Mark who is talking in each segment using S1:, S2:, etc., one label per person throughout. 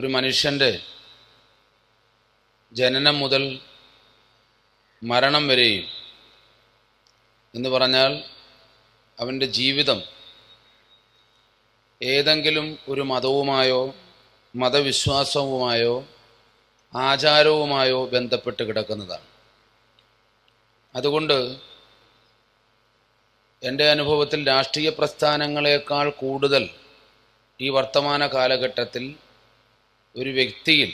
S1: ഒരു മനുഷ്യന്റെ ജനനം മുതൽ മരണം വരെയും എന്ന് പറഞ്ഞാൽ അവന്റെ ജീവിതം ഏതെങ്കിലും ഒരു മതവുമായോ മതവിശ്വാസവുമായോ ആചാരവുമായോ ബന്ധപ്പെട്ട് കിടക്കുന്നതാണ്. അതുകൊണ്ട് എന്റെ അനുഭവത്തിൽ രാഷ്ട്രീയ പ്രസ്ഥാനങ്ങളെക്കാൾ കൂടുതൽ ഈ വർത്തമാന കാലഘട്ടത്തിൽ ഒരു വ്യക്തിയിൽ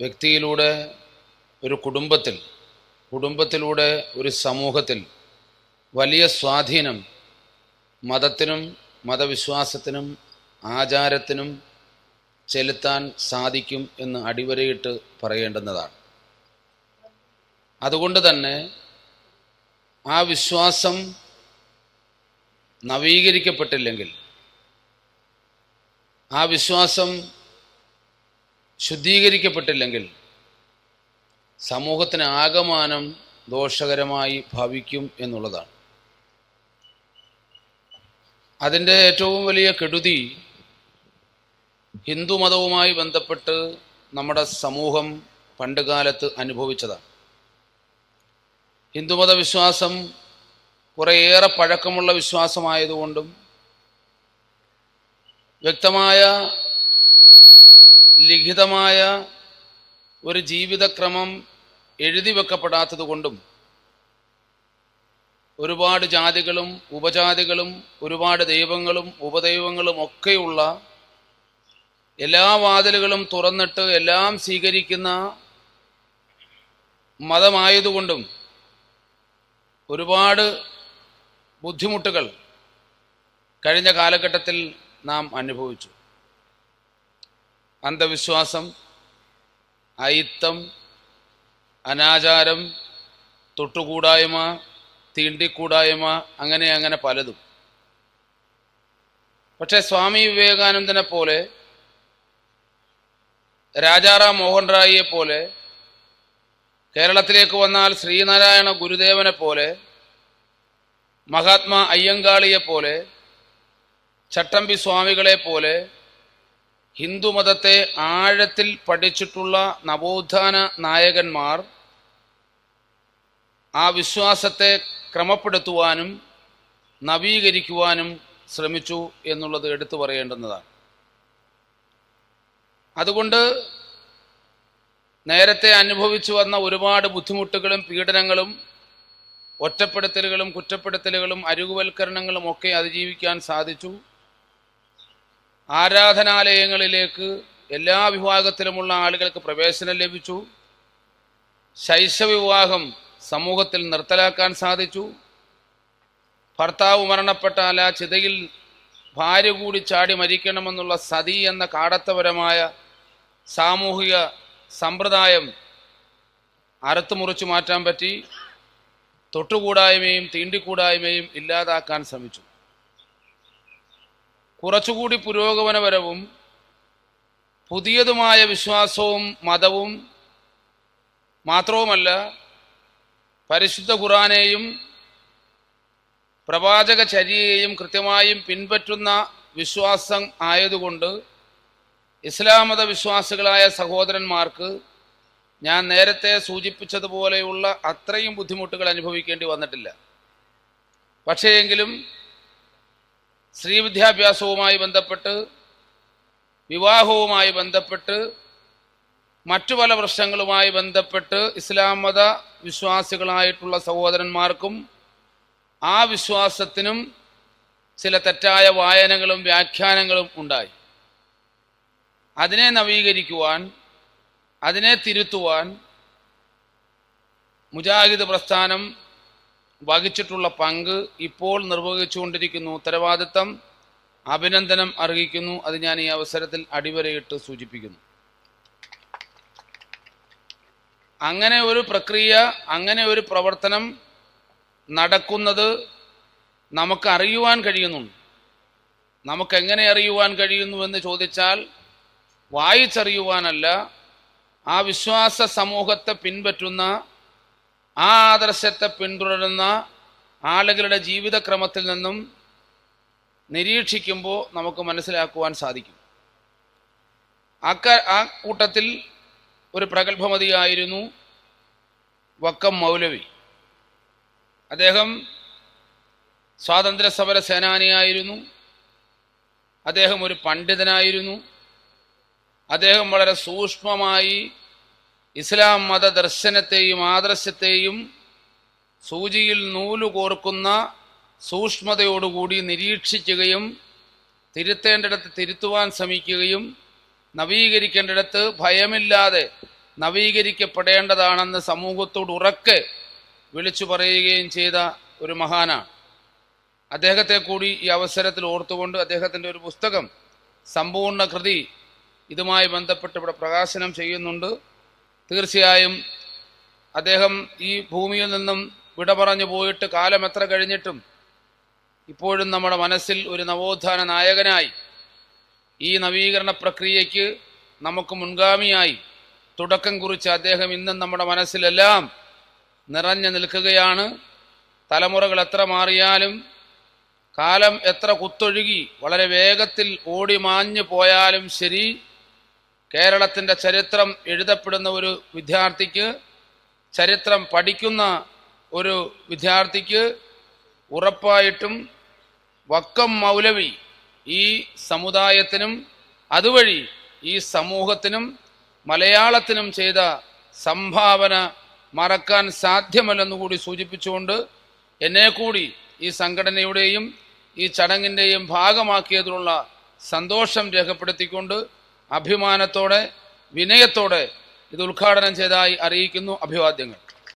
S1: വ്യക്തിയിലൂടെ ഒരു കുടുംബത്തിൽ കുടുംബത്തിലൂടെ ഒരു സമൂഹത്തിൽ വലിയ സ്വാധീനം മതത്തിനും മതവിശ്വാസത്തിനും ആചാരത്തിനും ചെലുത്താൻ സാധിക്കും എന്ന് അടിവരയിട്ട് പറയേണ്ടുന്നതാണ്. അതുകൊണ്ട് തന്നെ ആ വിശ്വാസം നവീകരിക്കപ്പെട്ടില്ലെങ്കിൽ ആ വിശ്വാസം ശുദ്ധീകരിക്കപ്പെട്ടില്ലെങ്കിൽ സമൂഹത്തിന് ആകമാനം ദോഷകരമായി ഭവിക്കും എന്നുള്ളതാണ്. അതിന്റെ ഏറ്റവും വലിയ കെടുതി ഹിന്ദുമതവുമായി ബന്ധപ്പെട്ട് നമ്മുടെ സമൂഹം പണ്ടുകാലത്ത് അനുഭവിച്ചതാണ്. ഹിന്ദുമത വിശ്വാസം കുറേയേറെ പഴക്കമുള്ള വിശ്വാസമായതുകൊണ്ടും വ്യക്തമായ ലിഖിതമായ ഒരു ജീവിതക്രമം എഴുതി വെക്കപ്പെടാത്തതുകൊണ്ടും ഒരുപാട് ജാതികളും ഉപജാതികളും ഒരുപാട് ദൈവങ്ങളും ഉപദൈവങ്ങളും ഒക്കെയുള്ള എല്ലാ വാതിലുകളും തുറന്നിട്ട് എല്ലാം സ്വീകരിക്കുന്ന മതമായതുകൊണ്ടും ഒരുപാട് ബുദ്ധിമുട്ടുകൾ കഴിഞ്ഞ കാലഘട്ടത്തിൽ നാം അനുഭവിച്ചു. അന്ധവിശ്വാസം അയിത്തം അനാചാരം തൊട്ടുകൂടായ്മ തീണ്ടിക്കൂടായ്മ അങ്ങനെ അങ്ങനെ പലതും. പക്ഷെ സ്വാമി വിവേകാനന്ദനെ പോലെ രാജാറാം മോഹൻ റായിയെ പോലെ കേരളത്തിലേക്ക് വന്നാൽ ശ്രീനാരായണ ഗുരുദേവനെ പോലെ മഹാത്മാ അയ്യങ്കാളിയെ പോലെ ചട്ടമ്പി സ്വാമികളെ പോലെ ഹിന്ദുമതത്തെ ആഴത്തിൽ പഠിച്ചിട്ടുള്ള നവോത്ഥാന നായകന്മാർ ആ വിശ്വാസത്തെ ക്രമപ്പെടുത്തുവാനും നവീകരിക്കുവാനും ശ്രമിച്ചു എന്നുള്ളത് എടുത്തു പറയേണ്ടുന്നതാണ്. അതുകൊണ്ട് നേരത്തെ അനുഭവിച്ചു വന്ന ഒരുപാട് ബുദ്ധിമുട്ടുകളും പീഡനങ്ങളും ഒറ്റപ്പെടുത്തലുകളും കുറ്റപ്പെടുത്തലുകളും അരുകുവൽക്കരണങ്ങളും ഒക്കെ അതിജീവിക്കാൻ സാധിച്ചു. ആരാധനാലയങ്ങളിലേക്ക് എല്ലാ വിഭാഗത്തിലുമുള്ള ആളുകൾക്ക് പ്രവേശനം ലഭിച്ചു. ശൈശവിവാഹം സമൂഹത്തിൽ നിർത്തലാക്കാൻ സാധിച്ചു. ഭർത്താവ് മരണപ്പെട്ടാൽ ആ ചിതയിൽ ഭാര്യ കൂടി ചാടി മരിക്കണമെന്നുള്ള സതി എന്ന കാടത്തപരമായ സാമൂഹിക സമ്പ്രദായം അറുത്തുമുറിച്ചു മാറ്റാൻ പറ്റി. തൊട്ടുകൂടായ്മയും തീണ്ടിക്കൂടായ്മയും ഇല്ലാതാക്കാൻ ശ്രമിച്ചു. കുറച്ചുകൂടി പുരോഗമനപരവും പുതിയതുമായ വിശ്വാസവും മതവും മാത്രവുമല്ല പരിശുദ്ധ ഖുറാനെയും പ്രവാചക ചര്യയെയും കൃത്യമായും പിൻപറ്റുന്ന വിശ്വാസം ആയതുകൊണ്ട് ഇസ്ലാം മത വിശ്വാസികളായ സഹോദരന്മാർക്ക് ഞാൻ നേരത്തെ സൂചിപ്പിച്ചതുപോലെയുള്ള അത്രയും ബുദ്ധിമുട്ടുകൾ അനുഭവിക്കേണ്ടി വന്നിട്ടില്ല. പക്ഷേ എങ്കിലും സ്ത്രീ വിദ്യാഭ്യാസവുമായി ബന്ധപ്പെട്ട് വിവാഹവുമായി ബന്ധപ്പെട്ട് മറ്റു പല പ്രശ്നങ്ങളുമായി ബന്ധപ്പെട്ട് ഇസ്ലാം മത വിശ്വാസികളായിട്ടുള്ള സഹോദരന്മാർക്കും ആ വിശ്വാസത്തിനും ചില തെറ്റായ വായനകളും വ്യാഖ്യാനങ്ങളും ഉണ്ടായി. അതിനെ നവീകരിക്കുവാൻ അതിനെ തിരുത്തുവാൻ മുജാഹിദ് പ്രസ്ഥാനം വഹിച്ചിട്ടുള്ള പങ്ക് ഇപ്പോൾ നിർവഹിച്ചുകൊണ്ടിരിക്കുന്നു. ഉത്തരവാദിത്തം അഭിനന്ദനം അർഹിക്കുന്നു. അത് ഞാൻ ഈ അവസരത്തിൽ അടിവരയിട്ട് സൂചിപ്പിക്കുന്നു. അങ്ങനെ ഒരു പ്രക്രിയ അങ്ങനെ ഒരു പ്രവർത്തനം നടക്കുന്നത് നമുക്ക് അറിയുവാൻ കഴിയുന്നുണ്ട്. നമുക്ക് എങ്ങനെ അറിയുവാൻ കഴിയുന്നു എന്ന് ചോദിച്ചാൽ വായിച്ചറിയുവാനല്ല ആ വിശ്വാസ സമൂഹത്തെ പിൻപറ്റുന്ന ആ ആദർശത്തെ പിന്തുടരുന്ന ആളുകളുടെ ജീവിതക്രമത്തിൽ നിന്നും നിരീക്ഷിക്കുമ്പോൾ നമുക്ക് മനസ്സിലാക്കുവാൻ സാധിക്കും. അക്ക ആ കൂട്ടത്തിൽ ഒരു പ്രഗത്ഭമതിയായിരുന്നു വക്കം മൗലവി. അദ്ദേഹം സ്വാതന്ത്ര്യ സമര സേനാനിയായിരുന്നു. അദ്ദേഹം ഒരു പണ്ഡിതനായിരുന്നു. അദ്ദേഹം വളരെ സൂക്ഷ്മമായി ഇസ്ലാം മത ദർശനത്തെയും ആദർശത്തെയും സൂചിയിൽ നൂലു കോർക്കുന്ന സൂക്ഷ്മതയോടുകൂടി നിരീക്ഷിക്കുകയും തിരുത്തേണ്ടിടത്ത് തിരുത്തുവാൻ ശ്രമിക്കുകയും നവീകരിക്കേണ്ടിടത്ത് ഭയമില്ലാതെ നവീകരിക്കപ്പെടേണ്ടതാണെന്ന് സമൂഹത്തോട് ഉറക്കെ വിളിച്ചു പറയുകയും ചെയ്ത ഒരു മഹാനാണ്. അദ്ദേഹത്തെ കൂടി ഈ അവസരത്തിൽ ഓർത്തുകൊണ്ട് അദ്ദേഹത്തിന്റെ ഒരു പുസ്തകം സമ്പൂർണ കൃതി ഇതുമായി ബന്ധപ്പെട്ട് ഇവിടെ പ്രകാശനം ചെയ്യുന്നുണ്ട്. തീർച്ചയായും അദ്ദേഹം ഈ ഭൂമിയിൽ നിന്നും വിട പറഞ്ഞു പോയിട്ട് കാലം എത്ര കഴിഞ്ഞിട്ടും ഇപ്പോഴും നമ്മുടെ മനസ്സിൽ ഒരു നവോത്ഥാന നായകനായി ഈ നവീകരണ പ്രക്രിയയ്ക്ക് നമുക്ക് മുൻഗാമിയായി തുടക്കം കുറിച്ച് അദ്ദേഹം ഇന്നും നമ്മുടെ മനസ്സിലെല്ലാം നിറഞ്ഞു നിൽക്കുകയാണ്. തലമുറകൾ എത്ര മാറിയാലും കാലം എത്ര കുത്തൊഴുകി വളരെ വേഗത്തിൽ ഓടി മാഞ്ഞു പോയാലും ശരി. കേരളത്തിന്റെ ചരിത്രം എഴുതപ്പെടുന്ന ഒരു വിദ്യാർത്ഥിക്ക് ചരിത്രം പഠിക്കുന്ന ഒരു വിദ്യാർത്ഥിക്ക് ഉറപ്പായിട്ടും വക്കം മൗലവി ഈ സമുദായത്തിനും അതുവഴി ഈ സമൂഹത്തിനും മലയാളത്തിനും ചെയ്ത സംഭാവന മറക്കാൻ സാധ്യമല്ലെന്ന് കൂടി സൂചിപ്പിച്ചുകൊണ്ട് എന്നെ കൂടി ഈ സംഘടനയുടെയും ഈ ചടങ്ങിന്റെയും ഭാഗമാക്കിയതിലുള്ള സന്തോഷം രേഖപ്പെടുത്തിക്കൊണ്ട് അഭിമാനത്തോടെ വിനയത്തോടെ ഇത് ഉദ്ഘാടനം ചെയ്തതായി അറിയിക്കുന്നു അഭിവാദ്യങ്ങൾ.